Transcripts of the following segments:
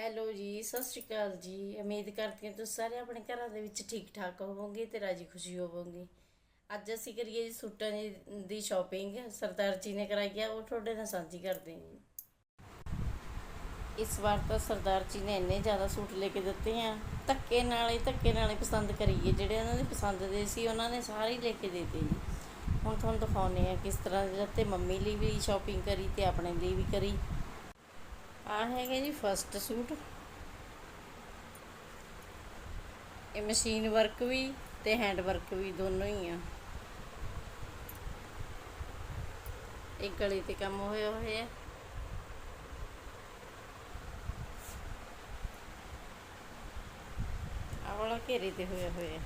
Hello ਜੀ, ਸਤਿ ਸ਼੍ਰੀ ਅਕਾਲ ਜੀ। ਉਮੀਦ ਕਰਦੀ ਹਾਂ ਤੁਸੀਂ ਸਾਰੇ ਆਪਣੇ ਘਰਾਂ ਦੇ ਵਿੱਚ ਠੀਕ ਠਾਕ ਹੋਵੋਗੇ ਤੇ ਰਾਜੀ ਖੁਸ਼ੀ ਹੋਵੋਗੇ। ਅੱਜ ਅਸੀਂ ਕਰੀਏ ਜੀ ਸੂਟਾਂ ਦੀ- ਦੀ ਸ਼ਾਪਿੰਗ ਸਰਦਾਰ ਜੀ ਨੇ ਕਰਾਈ ਹੈ ਉਹ ਤੁਹਾਡੇ ਨਾਲ ਸਾਂਝੀ ਕਰਦੇ ਹਾਂ ਜੀ। ਇਸ ਵਾਰ ਤਾਂ ਸਰਦਾਰ ਜੀ ਨੇ ਇੰਨੇ ਜ਼ਿਆਦਾ ਸੂਟ ਲੈ ਕੇ ਦਿੱਤੇ ਆ। ਧੱਕੇ ਨਾਲ ਹੀ ਧੱਕੇ ਨਾਲ ਹੀ ਪਸੰਦ ਕਰੀਏ। ਜਿਹੜੇ ਉਹਨਾਂ ਦੇ ਪਸੰਦ ਦੇ ਸੀ, ਉਹਨਾਂ ਨੇ ਸਾਰੇ ਹੀ ਲੈ ਕੇ ਦਿੱਤੇ ਜੀ। ਹੁਣ ਤੁਹਾਨੂੰ ਦਿਖਾਉਂਦੇ ਆ ਕਿਸ ਤਰ੍ਹਾਂ ਦੇ ਤੇ ਮੰਮੀ ਲਈ ਵੀ ਸ਼ਾਪਿੰਗ ਕਰੀ ਤੇ ਆਪਣੇ ਲਈ ਵੀ ਕਰੀ। ਆ ਹੈਗਾ ਜੀ ਫਸਟ ਸੂਟ ਇਹ ਮਸ਼ੀਨ ਵਰਕ ਵੀ ਤੇ ਹੈਂਡ ਵਰਕ ਵੀ ਦੋਨੋਂ ਹੀ ਆ। ਇਹ ਗਲੇ ਤੇ ਕੰਮ ਹੋਇਆ ਹੋਇਆ ਆਹ ਵਾਲਾ ਘੇਰੇ ਤੇ ਹੋਇਆ ਹੋਇਆ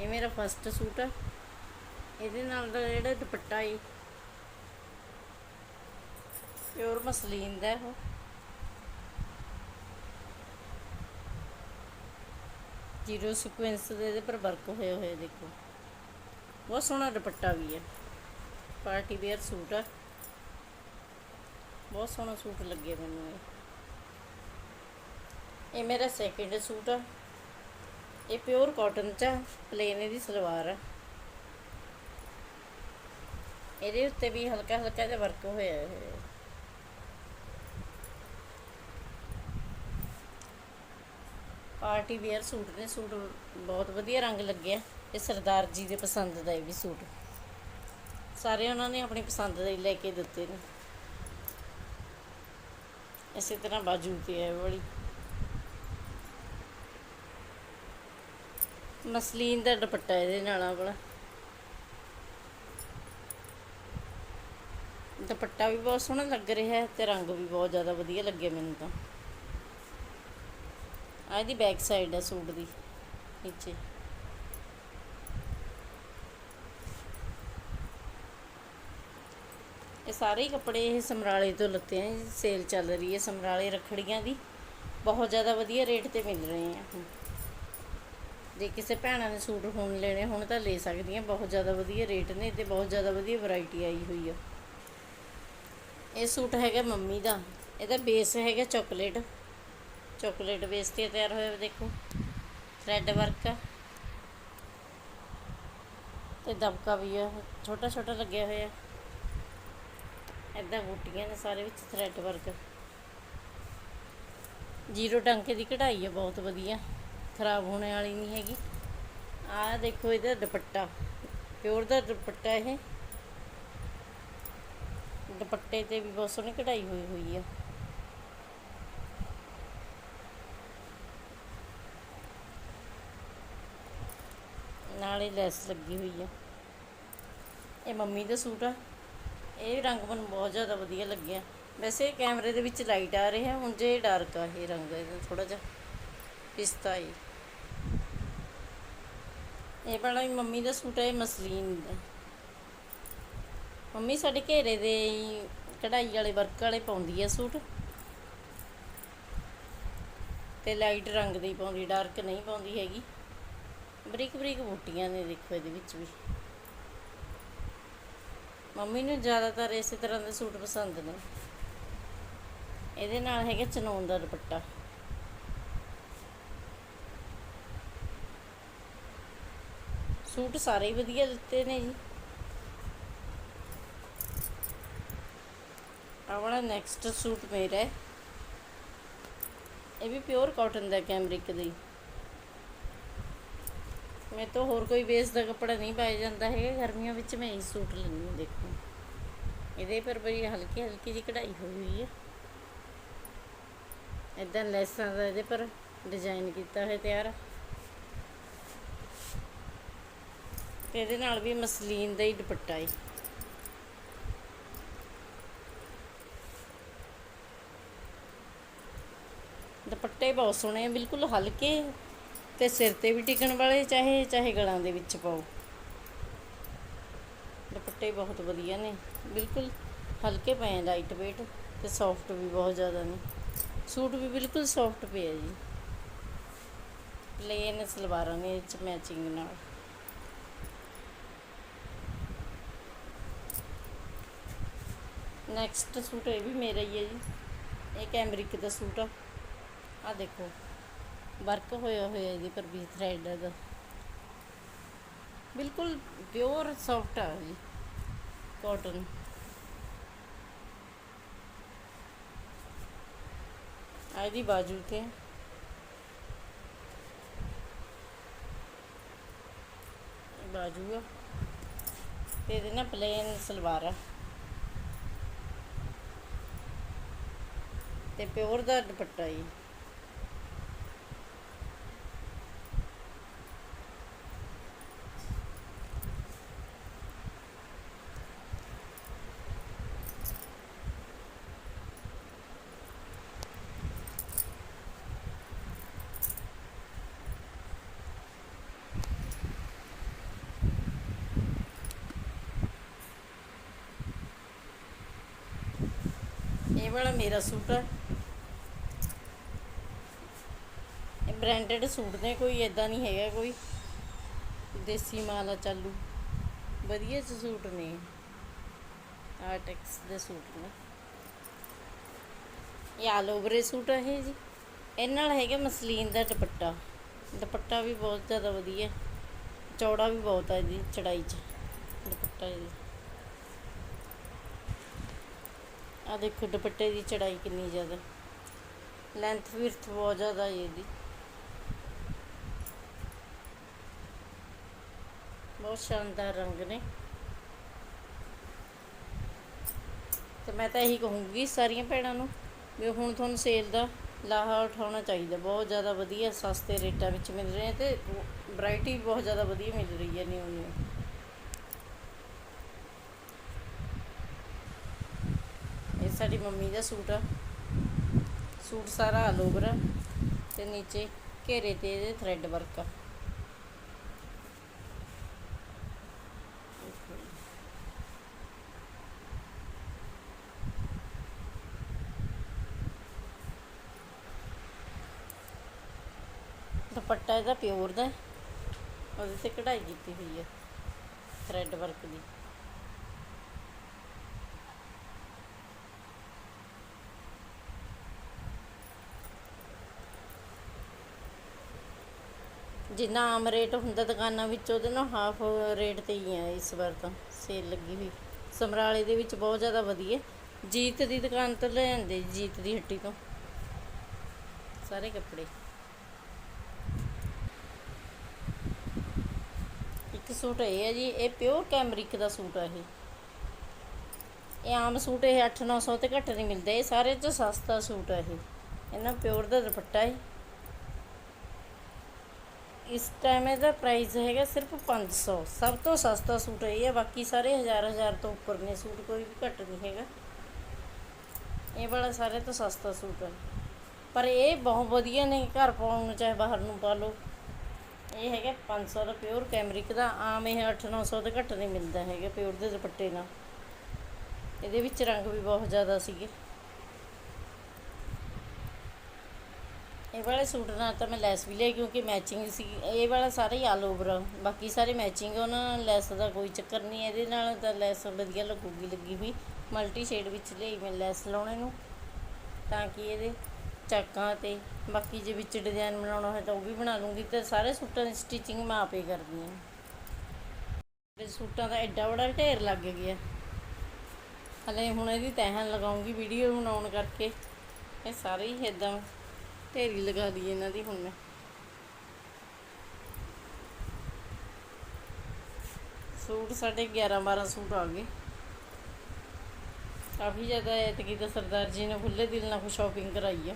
ਇਹ ਮੇਰਾ ਫਸਟ ਸੂਟ ਆ। ਇਹਦੇ ਨਾਲ ਦਾ ਜਿਹੜਾ ਦੁਪੱਟਾ ਏ ਪਿਓਰ ਮਸਲੀਨ ਦਾ ਉਹ ਜੀਰੋ ਸੀਕੁਐਂਸ ਦੇ ਇਹਦੇ ਪਰ ਵਰਕ ਹੋਏ ਹੋਏ ਦੇਖੋ। ਬਹੁਤ ਸੋਹਣਾ ਦੁਪੱਟਾ ਵੀ ਹੈ। ਪਾਰਟੀ ਵੇਅਰ ਸੂਟ ਆ। ਬਹੁਤ ਸੋਹਣਾ ਸੂਟ ਲੱਗੇ ਮੈਨੂੰ ਇਹ। ਇਹ ਮੇਰਾ ਸੈਕਿੰਡ ਸੂਟ ਆ। ਇਹ ਪਿਓਰ ਕਾਟਨ ਚ ਪਲੇਨ ਇਹਦੀ ਸਲਵਾਰ ਆ। ਇਹਦੇ ਉੱਤੇ ਵੀ ਹਲਕਾ ਹਲਕਾ ਜਿਹਾ ਵਰਕ ਹੋਇਆ ਹੈ। ਪਾਰਟੀ ਵੇਅਰ ਸੂਟ ਨੇ ਸੂਟ ਬਹੁਤ ਵਧੀਆ ਰੰਗ ਲੱਗਿਆ ਇਹ ਸਰਦਾਰ ਜੀ ਦੇ ਪਸੰਦ ਦਾ ਇਹ ਵੀ ਸੂਟ। ਸਾਰੇ ਉਹਨਾਂ ਨੇ ਆਪਣੀ ਪਸੰਦ ਦੇ ਲੈ ਕੇ ਦਿੱਤੇ ਨੇ। ਇਸੇ ਤਰ੍ਹਾਂ ਬਾਜੂ ਤੇ ਹੈ ਇਹ ਵਾਲੀ। ਮਸਲੀਨ ਦਾ ਦੁਪੱਟਾ ਇਹਦੇ ਨਾਲ ਆ ਦੁਪੱਟਾ ਵੀ ਬਹੁਤ ਸੋਹਣਾ ਲੱਗ ਰਿਹਾ ਤੇ ਰੰਗ ਵੀ ਬਹੁਤ ਜ਼ਿਆਦਾ ਵਧੀਆ ਲੱਗਿਆ ਮੈਨੂੰ ਤਾਂ। ਆ ਇਹਦੀ ਬੈਕ ਸਾਈਡ ਹੈ ਸੂਟ ਦੀ, ਨੀਚੇ। ਇਹ ਸਾਰੇ ਕੱਪੜੇ ਇਹ ਸਮਰਾਲੇ ਤੋਂ ਲੱਤੇ ਆ ਸੇਲ ਚੱਲ ਰਹੀ ਹੈ ਸਮਰਾਲੇ ਰਖੜੀਆਂ ਦੀ। ਬਹੁਤ ਜ਼ਿਆਦਾ ਵਧੀਆ ਰੇਟ ਤੇ ਮਿਲ ਰਹੇ ਆ ਹੁਣ। ਜੇ ਕਿਸੇ ਭੈਣਾਂ ਨੇ ਸੂਟ ਹੁਣ ਲੈਣੇ, ਹੁਣ ਤਾਂ ਲੈ ਸਕਦੀਆਂ, ਬਹੁਤ ਜ਼ਿਆਦਾ ਵਧੀਆ ਰੇਟ ਨੇ ਤੇ ਬਹੁਤ ਜ਼ਿਆਦਾ ਵਧੀਆ ਵੈਰਾਈਟੀ ਆਈ ਹੋਈ ਆ। ਇਹ ਸੂਟ ਹੈਗਾ ਮੰਮੀ ਦਾ, ਇਹਦਾ ਬੇਸ ਹੈਗਾ ਚਾਕਲੇਟ ਚਾਕਲੇਟ ਬੇਸ ਤੇ ਤਿਆਰ ਹੋਇਆ ਵਾ, ਦੇਖੋ। ਥਰੈਡ ਵਰਕ ਆ। ਤੇ ਦਬਕਾ ਵੀ ਆ ਛੋਟਾ ਛੋਟਾ ਲੱਗਿਆ ਹੋਇਆ। ਇਦਾਂ ਬੂਟੀਆਂ ਨੇ ਸਾਰੇ ਵਿੱਚ ਥਰੈਡ ਵਰਕ ਜੀਰੋ ਟਾਂਕੇ ਦੀ ਕਢਾਈ ਆ, ਬਹੁਤ ਵਧੀਆ। ਖਰਾਬ ਹੋਣੇ ਵਾਲੀ ਨਹੀਂ ਹੈਗੀ। ਆ ਦੇਖੋ ਇਹਦਾ ਦੁਪੱਟਾ। ਪਿਓਰ ਦਾ ਦੁਪੱਟਾ ਇਹ। ਦੁਪੱਟੇ ਤੇ ਵੀ ਬਹੁਤ ਸੋਹਣੀ ਕਢਾਈ ਹੋਈ ਹੋਈ ਆ। ਨਾਲੇ ਲੈਸ ਲੱਗੀ ਹੋਈ ਆ। ਇਹ ਮੰਮੀ ਦਾ ਸੂਟ ਆ। ਇਹ ਰੰਗ ਮੈਨੂੰ ਬਹੁਤ ਜ਼ਿਆਦਾ ਵਧੀਆ ਲੱਗਿਆ। ਵੈਸੇ ਕੈਮਰੇ ਦੇ ਵਿੱਚ ਲਾਈਟ ਆ ਰਹੀ ਹੈ ਹੁਣ ਜੇ ਡਾਰਕ ਆ, ਇਹ ਰੰਗ ਇਹਦਾ ਥੋੜਾ ਜਿਹਾ ਪਿਸਤਾ ਹੀ ਇਹ। ਵਾਲਾ ਵੀ ਮੰਮੀ ਦਾ ਸੂਟ ਹੈ ਮਸਲੀਨ ਦਾ। ਮੰਮੀ ਸਾਡੇ ਘੇਰੇ ਦੇ ਕਢਾਈ ਵਾਲੇ, ਵਰਕ ਵਾਲੇ ਪਾਉਂਦੀ ਆ ਸੂਟ। ਤੇ ਲਾਈਟ ਰੰਗ ਦੀ ਪਾਉਂਦੀ, ਡਾਰਕ ਨਹੀਂ ਪਾਉਂਦੀ ਹੈਗੀ। ਬਰੀਕ ਬਰੀਕ ਬੂਟੀਆਂ ਨੇ ਦੇਖੋ ਇਹਦੇ ਵਿੱਚ ਵੀ। ਮੰਮੀ ਨੂੰ ਜ਼ਿਆਦਾਤਰ ਇਸੇ ਤਰ੍ਹਾਂ ਦੇ ਸੂਟ ਪਸੰਦ ਨੇ। ਇਹਦੇ ਨਾਲ ਹੈਗਾ ਚਨੌਨ ਦਾ ਦੁਪੱਟਾ। ਸੂਟ ਸਾਰੇ ਹੀ ਵਧੀਆ ਦਿੱਤੇ ਨੇ ਜੀ। ਆਪਣਾ ਨੈਕਸਟ ਸੂਟ ਮੇਰਾ ਹੈ। ਇਹ ਵੀ ਪਿਓਰ ਕਾਟਨ ਦਾ ਕੈਮਰਿਕ ਦੀ। ਮੇਰੇ ਤਾਂ ਹੋਰ ਕੋਈ ਵੇਸ ਦਾ ਕੱਪੜਾ ਨਹੀਂ ਪਾਇਆ ਜਾਂਦਾ ਹੈਗਾ, ਗਰਮੀਆਂ ਵਿੱਚ ਮੈਂ ਇਹ ਸੂਟ ਲੈਂਦੀ ਹਾਂ ਦੇਖੋ। ਇਹਦੇ ਪਰ ਬੜੀ ਹਲਕੀ ਹਲਕੀ ਜਿਹੀ ਕਢਾਈ ਹੋਈ ਹੋਈ ਹੈ ਇਦਾਂ ਲੈਸਾਂ ਦਾ ਇਹਦੇ ਪਰ ਡਿਜ਼ਾਈਨ ਕੀਤਾ ਹੋਇਆ ਤਿਆਰ। ਤੇ ਇਹਦੇ ਨਾਲ ਵੀ ਮਸਲੀਨ ਦਾ ਹੀ ਦੁਪੱਟਾ ਹੈ। ਦੁਪੱਟੇ ਬਹੁਤ ਸੋਹਣੇ ਬਿਲਕੁਲ ਹਲਕੇ ਤੇ ਸਿਰ ਤੇ ਵੀ ਟਿਕਣ ਵਾਲੇ, ਚਾਹੇ ਚਾਹੇ ਗਲਾਂ ਦੇ ਵਿੱਚ ਪਾਓ। ਦੁਪੱਟੇ ਬਹੁਤ ਵਧੀਆ ਨੇ। ਬਿਲਕੁਲ ਹਲਕੇ ਪਏ ਲਾਈਟ weight ਤੇ ਸੌਫਟ ਵੀ ਬਹੁਤ ਜ਼ਿਆਦਾ ਨੇ। ਸੂਟ ਵੀ ਬਿਲਕੁਲ ਸੌਫਟ ਪਿਆ ਜੀ। ਪਲੇਨ ਸਲਵਾਰਾਂ ਨੇ ਇਹ ਚ ਮੈਚਿੰਗ ਨਾਲ। ਨੈਕਸਟ ਸੂਟ ਇਹ ਵੀ ਮੇਰਾ ਹੀ ਹੈ ਜੀ। ਇਹ ਕੈਮਰਿਕ ਦਾ ਸੂਟ ਆ। ਆ ਦੇਖੋ। ਵਰਕ ਹੋਇਆ ਹੋਇਆ ਇਹਦੇ ਪਰ ਵੀ ਥ੍ਰੈਡ ਦਾ। ਬਿਲਕੁਲ ਪਿਓਰ ਸੌਫਟ ਆ ਜੀ ਕਾਟਨ ਆ ਇਹਦੀ ਬਾਜੂ ਤੇ। ਬਾਜੂ ਆ। ਤੇ ਇਹਦੇ ਨਾਲ ਪਲੇਨ ਸਲਵਾਰ ਆ। ਤੇ ਪਿਓਰ ਦਾ ਦੁਪੱਟਾ ਜੀ। ਇਹ ਵਾਲਾ ਮੇਰਾ ਸੂਟ ਆ। ਇਹ ਬ੍ਰਾਂਡਡ ਸੂਟ ਨੇ, ਕੋਈ ਇਦਾਂ ਨਹੀਂ ਹੈਗਾ ਕੋਈ। ਦੇਸੀ ਮਾਲ ਆ ਚਾਲੂ। ਵਧੀਆ ਸੂਟ ਨੇ। ਆਰਟੈਕਸ ਦੇ ਸੂਟ ਨੇ। ਇਹ ਆਲ ਓਵਰ ਸੂਟ ਆ ਇਹ ਜੀ। ਇਹ ਨਾਲ ਹੈਗਾ ਮਸਲੀਨ ਦਾ ਦੁਪੱਟਾ। ਦੁਪੱਟਾ ਵੀ ਬਹੁਤ ਜ਼ਿਆਦਾ ਵਧੀਆ। ਚੌੜਾ ਵੀ ਬਹੁਤ ਆ ਇਹਦੀ ਚੜਾਈ 'ਚ। ਦੁਪੱਟਾ ਇਹਦੀ। ਆ ਦੇਖੋ ਦੁਪੱਟੇ ਦੀ ਚੜਾਈ ਕਿੰਨੀ ਜ਼ਿਆਦਾ। ਲੈਂਥ ਵਿਰਥ ਬਹੁਤ ਜ਼ਿਆਦਾ ਹੈ ਇਹਦੀ। ਬਹੁਤ ਸ਼ਾਨਦਾਰ ਰੰਗ ਨੇ। ਤੇ ਮੈਂ ਤਾਂ ਇਹੀ ਕਹੂੰਗੀ ਸਾਰੀਆਂ ਭੈਣਾਂ ਨੂੰ ਵੀ ਹੁਣ ਤੁਹਾਨੂੰ ਸੇਲ ਦਾ ਲਾਹਾ ਉਠਾਉਣਾ ਚਾਹੀਦਾ। ਬਹੁਤ ਜ਼ਿਆਦਾ ਵਧੀਆ, ਸਸਤੇ ਰੇਟਾਂ ਵਿੱਚ ਮਿਲ ਰਹੇ ਤੇ ਵੈਰਾਈਟੀ ਵੀ ਬਹੁਤ ਜ਼ਿਆਦਾ ਵਧੀਆ ਮਿਲ ਰਹੀ ਹੈ ਨਿਊ ਨਿਊ ਇਹ ਸਾਡੀ ਮੰਮੀ ਦਾ ਸੂਟ ਆ। ਸੂਟ ਸਾਰਾ ਆਲ ਓਵਰ ਆ ਤੇ ਨੀਚੇ ਘੇਰੇ ਤੇ ਇਹਦੇ ਥ੍ਰੈਡ ਵਰਕ ਆ। ਦੁਪੱਟਾ ਇਹਦਾ ਪਿਓਰ ਦਾ ਉਹਦੇ ਤੇ ਕਢਾਈ ਕੀਤੀ ਹੋਈ ਹੈ ਥ੍ਰੈਡ ਵਰਕ ਦੀ। ਜਿੰਨਾ ਆਮ ਰੇਟ ਹੁੰਦਾ ਦੁਕਾਨਾਂ ਵਿੱਚ, ਉਹਦੇ ਨਾਲ ਹਾਫ ਰੇਟ ਤੇ ਹੀ ਆ ਇਸ ਵਾਰ ਤਾਂ ਸੇਲ ਲੱਗੀ ਹੋਈ। ਸਮਰਾਲੇ ਦੇ ਵਿੱਚ ਬਹੁਤ ਜ਼ਿਆਦਾ ਵਧੀਆ। ਜੀਤ ਦੀ ਦੁਕਾਨ ਤੋਂ ਲੈ ਆਂਦੇ, ਜੀਤ ਦੀ ਹੱਟੀ ਤੋਂ। ਸਾਰੇ ਕੱਪੜੇ। ਇੱਕ ਸੂਟ ਇਹ ਹੈ ਜੀ, ਇਹ ਪਿਓਰ ਕੈਮਰਿਕ ਦਾ ਸੂਟ ਆ ਇਹ। ਇਹ ਆਮ ਸੂਟ ਇਹ 8-900 ਤੇ ਘੱਟ ਨਹੀਂ ਮਿਲਦੇ, ਇਹ ਸਾਰੇ ਤੋਂ ਸਸਤਾ ਸੂਟ ਆ ਇਹ। ਇਹਨਾਂ ਪਿਓਰ ਦਾ ਦੁਪੱਟਾ ਹੈ। ਇਸ ਟਾਈਮ ਇਹਦਾ ਪ੍ਰਾਈਸ ਹੈਗਾ ਸਿਰਫ 500 ਸਭ ਤੋਂ ਸਸਤਾ ਸੂਟ ਇਹ ਹੈ, ਬਾਕੀ ਸਾਰੇ ਹਜ਼ਾਰ ਹਜ਼ਾਰ ਤੋਂ ਉੱਪਰ ਨੇ ਸੂਟ, ਕੋਈ ਵੀ ਘੱਟ ਨਹੀਂ ਹੈਗਾ। ਇਹ ਵਾਲਾ ਸਾਰੇ ਤੋਂ ਸਸਤਾ ਸੂਟ ਹੈ। ਪਰ ਇਹ ਬਹੁਤ ਵਧੀਆ ਨੇ, ਘਰ ਪਾਉਣ ਨੂੰ ਚਾਹੇ ਬਾਹਰ ਨੂੰ ਪਾ ਲਓ। ਇਹ ਹੈਗਾ 500 ਦਾ ਪਿਓਰ ਕੈਮਰਿਕ ਦਾ, ਆਮ ਇਹ 8-900 ਤੋਂ ਘੱਟ ਨਹੀਂ ਮਿਲਦਾ ਹੈਗਾ ਪਿਓਰ ਦੇ ਦੁਪੱਟੇ ਨਾਲ। ਇਹਦੇ ਵਿੱਚ ਰੰਗ ਵੀ ਬਹੁਤ ਜ਼ਿਆਦਾ ਸੀਗੇ। ਇਹ ਵਾਲੇ ਸੂਟ ਨਾਲ ਤਾਂ ਮੈਂ ਲੈਸ ਵੀ ਲਈ ਕਿਉਂਕਿ ਮੈਚਿੰਗ ਸੀ ਇਹ ਵਾਲਾ ਸਾਰੇ ਹੀ ਆਲ ਓਵਰ ਬਾਕੀ ਸਾਰੇ ਮੈਚਿੰਗ ਉਹਨਾਂ ਲੈਸ ਦਾ ਕੋਈ ਚੱਕਰ ਨਹੀਂ। ਇਹਦੇ ਨਾਲ ਤਾਂ ਲੈਸ ਵਧੀਆ ਲੱਗੂਗੀ, ਲੱਗੀ ਵੀ ਮਲਟੀ ਸ਼ੇਡ ਵਿੱਚ ਲਈ ਮੈਂ ਲੈਸ ਲਾਉਣੇ ਨੂੰ, ਤਾਂ ਕਿ ਇਹਦੇ ਚੱਕਾਂ ਤੇ ਬਾਕੀ ਜੇ ਵਿੱਚ ਡਿਜ਼ਾਈਨ ਬਣਾਉਣਾ ਹੋਏ ਤਾਂ ਉਹ ਵੀ ਬਣਾ ਲੂੰਗੀ। ਤੇ ਸਾਰੇ ਸੂਟਾਂ ਦੀ ਸਟਿਚਿੰਗ ਮੈਂ ਆਪੇ ਕਰਦੀ ਹਾਂ ਇਹ ਸੂਟਾਂ ਦਾ ਐਡਾ ਬੜਾ ਢੇਰ ਲੱਗ ਗਿਆ। ਹਲੇ ਹੁਣ ਇਹਦੀ ਤਹਿ ਲਗਾਉਂਗੀ ਵੀਡੀਓ ਬਣਾਉਣ ਕਰਕੇ। ਇਹ ਸਾਰੇ ਹੀ ਇਦਾਂ ਢੇਰੀ ਲਗਾ ਦੀ ਇਹਨਾਂ ਦੀ ਹੁਣ ਮੈਂ। ਸੂਟ ਸਾਡੇ 11 12 ਸੂਟ ਆ ਗਏ। ਕਾਫੀ ਜ਼ਿਆਦਾ ਐਤਕੀ ਤਾਂ ਸਰਦਾਰ ਜੀ ਨੇ ਖੁੱਲੇ ਦਿਲ ਨਾਲ ਸ਼ਾਪਿੰਗ ਕਰਾਈ ਆ।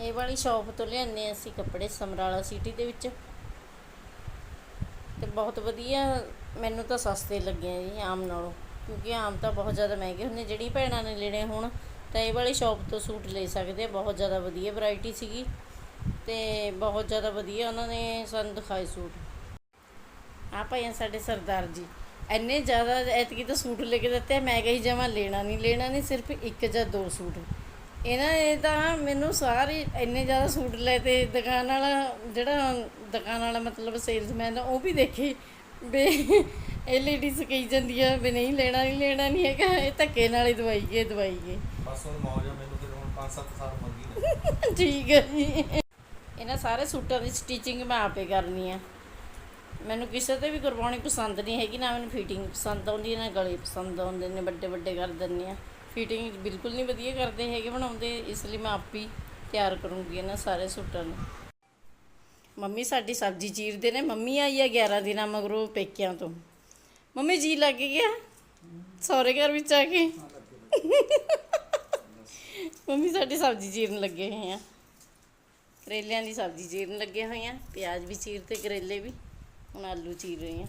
ਇਹ ਵਾਲੀ ਸ਼ਾਪ ਤੋਂ ਲਿਆਨੇ ਅਸੀਂ ਕੱਪੜੇ ਸਮਰਾਲਾ ਸਿਟੀ ਦੇ ਵਿੱਚ। ਤੇ ਬਹੁਤ ਵਧੀਆ, ਮੈਨੂੰ ਤਾਂ ਸਸਤੇ ਲੱਗੇ ਆ ਜੀ ਆਮ ਨਾਲੋਂ। ਕਿਉਂਕਿ ਆਮ ਤਾਂ ਬਹੁਤ ਜ਼ਿਆਦਾ ਮਹਿੰਗੇ ਹੁੰਦੇ ਜਿਹੜੀ ਭੈਣਾਂ ਨੇ ਲੈਣੇ ਹੁਣ ਤਾਂ ਇਹ ਵਾਲੀ ਸ਼ਾਪ ਤੋਂ ਸੂਟ ਲੈ ਸਕਦੇ ਆ। ਬਹੁਤ ਜ਼ਿਆਦਾ ਵਧੀਆ ਵੈਰਾਈਟੀ ਸੀਗੀ ਤੇ ਬਹੁਤ ਜ਼ਿਆਦਾ ਵਧੀਆ ਉਹਨਾਂ ਨੇ ਸਾਨੂੰ ਦਿਖਾਏ ਸੂਟ। ਆ ਭਾਈ ਆ ਸਾਡੇ ਸਰਦਾਰ ਜੀ। ਇੰਨੇ ਜ਼ਿਆਦਾ ਐਤਕੀ ਤਾਂ ਸੂਟ ਲੈ ਕੇ ਦਿੱਤੇ ਮੈਂ ਕਹੀ ਜਮਾ ਲੈਣਾ ਨਹੀਂ ਲੈਣਾ ਨਹੀਂ, ਸਿਰਫ ਇੱਕ ਜਾਂ ਦੋ ਸੂਟ। ਇਹਨਾਂ ਨੇ ਤਾਂ ਮੈਨੂੰ ਸਾਰੇ ਇੰਨੇ ਜ਼ਿਆਦਾ ਸੂਟ ਲਏ ਤੇ ਦੁਕਾਨ ਵਾਲਾ, ਜਿਹੜਾ ਦੁਕਾਨ ਵਾਲਾ ਮਤਲਬ ਸੇਲਸਮੈਨ ਉਹ ਵੀ ਦੇਖੇ ਵੀ ਇਹ ਲੇਡੀਜ਼ ਕਹੀ ਜਾਂਦੀਆਂ ਵੀ ਨਹੀਂ ਲੈਣਾ ਨਹੀਂ ਲੈਣਾ ਨਹੀਂ ਹੈਗਾ ਇਹ ਧੱਕੇ ਨਾਲ ਹੀ ਦਵਾਈ ਗਏ ਦਵਾਈ ਗਏ ਬਸ ਹੁਣ ਮੌਜ ਆ ਮੈਨੂੰ ਫਿਰ ਹੁਣ 5-7 ਸਾਲ ਮੰਗੀ ਨੇ ਠੀਕ ਹੈ ਜੀ। ਇਹਨਾਂ ਸਾਰੇ ਸੂਟਾਂ ਦੀ ਸਟਿਚਿੰਗ ਮੈਂ ਆਪੇ ਕਰਨੀ ਆ। ਮੈਨੂੰ ਕਿਸੇ ਤੇ ਵੀ ਕਰਵਾਉਣੀ ਪਸੰਦ ਨਹੀਂ ਹੈਗੀ ਨਾ ਮੈਨੂੰ ਫਿਟਿੰਗ ਪਸੰਦ ਆਉਂਦੀ ਹੈ ਨਾ ਗਲੇ ਪਸੰਦ ਆਉਂਦੇ ਨੇ ਵੱਡੇ ਵੱਡੇ ਕਰ ਦਿੰਦੇ ਆ। ਫਿਟਿੰਗ ਬਿਲਕੁਲ ਨਹੀਂ ਵਧੀਆ ਕਰਦੇ ਹੈਗੇ ਬਣਾਉਂਦੇ ਇਸ ਲਈ ਮੈਂ ਆਪ ਹੀ ਤਿਆਰ ਕਰੂੰਗੀ ਇਹਨਾਂ ਸਾਰੇ ਸੂਟਾਂ ਨੂੰ। ਮੰਮੀ ਸਾਡੀ ਸਬਜ਼ੀ ਚੀਰਦੇ ਨੇ ਮੰਮੀ ਆਈ ਆ 11 ਦਿਨਾਂ ਮਗਰੋਂ ਪੇਕਿਆਂ ਤੋਂ। ਮੰਮੀ ਜੀ ਲੱਗ ਗਿਆ। ਸਹੁਰੇ ਘਰ ਵਿੱਚ ਆ ਕੇ। ਮੰਮੀ ਸਾਡੀ ਸਬਜ਼ੀ ਚੀਰਨ ਲੱਗੇ ਹੋਏ ਆ। ਕਰੇਲਿਆਂ ਦੀ ਸਬਜ਼ੀ ਚੀਰਨ ਲੱਗੇ ਹੋਏ ਆ। ਪਿਆਜ਼ ਵੀ ਚੀਰ ਤੇ ਕਰੇਲੇ ਵੀ। ਹੁਣ ਆਲੂ ਚੀਰ ਰਹੇ ਆ।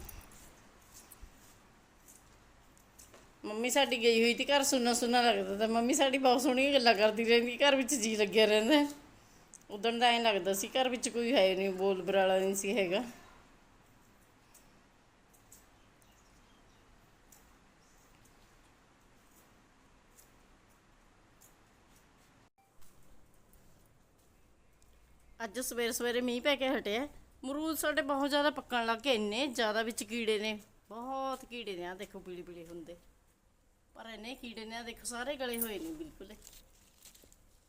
ਮੰਮੀ ਸਾਡੀ ਗਈ ਹੋਈ ਤੇ ਘਰ ਸੁੰਨਾ ਸੁੰਨਾ ਲੱਗਦਾ ਤਾਂ ਮੰਮੀ ਸਾਡੀ ਬਹੁਤ ਸੋਹਣੀਆਂ ਗੱਲਾਂ ਕਰਦੀ ਰਹਿੰਦੀ, ਘਰ ਵਿੱਚ ਜੀ ਲੱਗਿਆ ਰਹਿੰਦਾ। ਉਦੋਂ ਦਾ ਐਂ ਲੱਗਦਾ ਸੀ, ਘਰ ਵਿੱਚ ਕੋਈ ਹੈ ਨਹੀਂ, ਬੋਲ ਬਰਾਲਾ ਨਹੀਂ ਸੀ ਹੈਗਾ। ਅੱਜ ਸਵੇਰੇ ਸਵੇਰੇ ਮੀਂਹ ਪੈ ਕੇ ਹਟਿਆ। ਮਰੂਦ ਸਾਡੇ ਬਹੁਤ ਜ਼ਿਆਦਾ ਪੱਕਣ ਲੱਗ ਗਏ, ਇੰਨੇ ਜ਼ਿਆਦਾ ਵਿੱਚ ਕੀੜੇ ਨੇ। ਬਹੁਤ ਕੀੜੇ ਨੇ ਆ ਦੇਖੋ ਪੀਲੇ ਪੀਲੇ ਹੁੰਦੇ। ਪਰ ਇੰਨੇ ਕੀੜੇ ਨੇ ਆ ਦੇਖੋ ਸਾਰੇ ਗਲੇ ਹੋਏ ਨੇ ਬਿਲਕੁਲ।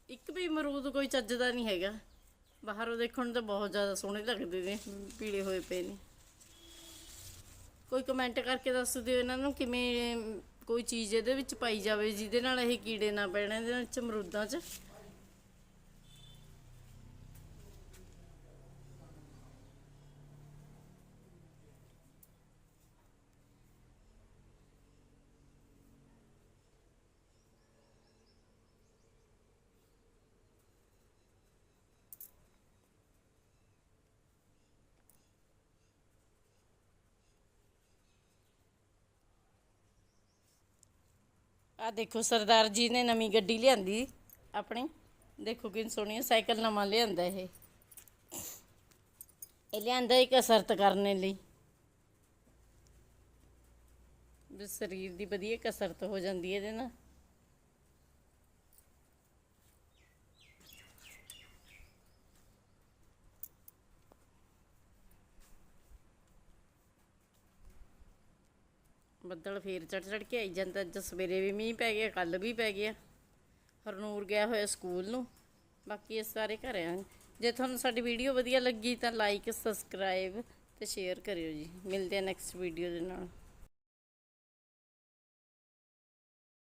ਇੱਕ ਵੀ ਮਰੂਦ ਕੋਈ ਚੱਜ ਦਾ ਨਹੀਂ ਹੈਗਾ। ਬਾਹਰੋਂ ਦੇਖਣ ਨੂੰ ਤਾਂ ਬਹੁਤ ਜ਼ਿਆਦਾ ਸੋਹਣੇ ਲੱਗਦੇ ਨੇ, ਪੀਲੇ ਹੋਏ ਪਏ ਨੇ। ਕੋਈ ਕਮੈਂਟ ਕਰਕੇ ਦੱਸ ਦਿਓ ਇਹਨਾਂ ਨੂੰ ਕਿਵੇਂ ਕੋਈ ਚੀਜ਼ ਇਹਦੇ ਵਿੱਚ ਪਾਈ ਜਾਵੇ, ਜਿਹਦੇ ਨਾਲ ਇਹ ਕੀੜੇ ਨਾ ਪੈਣ, ਇਹਦੇ ਵਿੱਚ ਅਮਰੂਦਾਂ 'ਚ। ਆ ਦੇਖੋ, ਸਰਦਾਰ ਜੀ ਨੇ ਨਵੀਂ ਗੱਡੀ ਲਿਆਂਦੀ। ਆਪਣੀ, ਦੇਖੋ ਕਿੰਨੀ ਸੋਹਣੀ ਸਾਈਕਲ ਨਵਾਂ ਲਿਆਂਦਾ ਇਹ। ਇਹ ਲਿਆਂਦਾ ਇੱਕ ਕਸਰਤ ਕਰਨ ਲਈ। ਸਰੀਰ ਦੀ ਵਧੀਆ ਕਸਰਤ ਹੋ ਜਾਂਦੀ ਹੈ ਇਹਦੇ ਨਾਲ। ਬੱਦਲ ਫੇਰ ਚੜ ਚੜ ਕੇ ਆਈ ਜਾਂਦਾ, ਅੱਜ ਸਵੇਰੇ ਵੀ ਮੀਂਹ ਪੈ ਗਿਆ ਕੱਲ ਵੀ ਪੈ ਗਿਆ। ਹਰਨੂਰ ਗਿਆ ਹੋਇਆ ਸਕੂਲ ਨੂੰ, ਬਾਕੀ ਇਹ ਸਾਰੇ ਘਰੇ ਆ ਜੇ ਤੁਹਾਨੂੰ ਸਾਡੀ ਵੀਡੀਓ ਵਧੀਆ ਲੱਗੀ ਤਾਂ ਲਾਈਕ ਸਬਸਕ੍ਰਾਈਬ ਤੇ ਸ਼ੇਅਰ ਕਰਿਓ ਜੀ। ਮਿਲਦੇ ਆ ਨੈਕਸਟ ਵੀਡੀਓ ਦੇ ਨਾਲ।